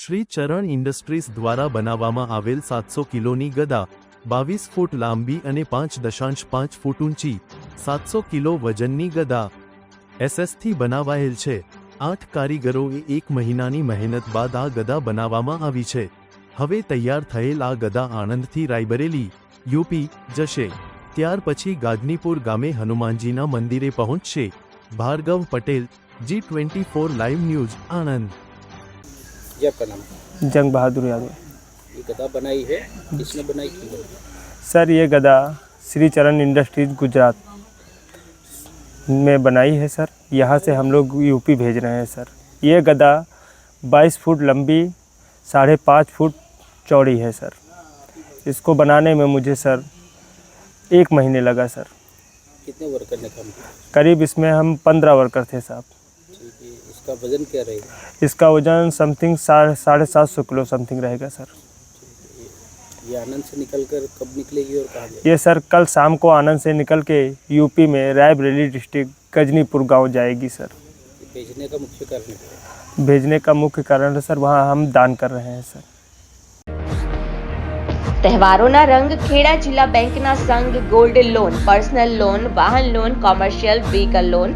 શ્રી ચરણ ઇન્ડસ્ટ્રીઝ દ્વારા બનાવવામાં આવેલ સાતસો કિલોની ગદા, બાવીસ ફૂટ લાંબી અને પાંચ દશાંશ પાંચ ફૂટ ઊંચી, સાતસો કિલો વજનની ગદા એસએસથી બનાવાયેલ છે. આઠ કારીગરોએ એક મહિનાની મહેનત બાદ આ ગદા બનાવવામાં આવી છે. હવે તૈયાર થયેલ આ ગદા આણંદથી રાયબરેલી, યુપી જશે. ત્યાર પછી ગાજનીપુર ગામે હનુમાનજીના મંદિરે પહોંચશે. Bhargav Patel, G twenty four live news, Anand. जी आपका नाम? जंग बहादुर यादव। ये गदा बनाई है? किसने बनाई बनाई? सर ये गदा श्री चरण इंडस्ट्रीज़ गुजरात में बनाई है सर। यहाँ से हम लोग यूपी भेज रहे हैं सर। ये गदा 22 फुट लंबी साढ़े पाँच फुट चौड़ी है सर। इसको बनाने में मुझे सर एक महीने लगा सर। कितने वर्कर ने काम किया? करीब इसमें हम पंद्रह वर्कर थे साहब। इसका वजन क्या रहेगा इसका वजन समथिंग साढ़े साढ़े सात सौ किलो समथिंग रहेगा सर ये आनंद से निकल कर कब निकलेगी और कहाँ जाएगी ये सर कल शाम को आनंद से निकल के यूपी में रायबरेली डिस्ट्रिक्ट गजनीपुर गांव जाएगी सर ये भेजने का मुख्य कारण क्या है भेजने का मुख्य कारण है सर वहाँ हम दान कर रहे हैं सर તહેવારોના રંગ ખેડા જિલ્લા બેંકના સંઘ ગોલ્ડ લોન પર્સનલ લોન વાહન લોન કોમર્શિયલ વ્હીકલ લોન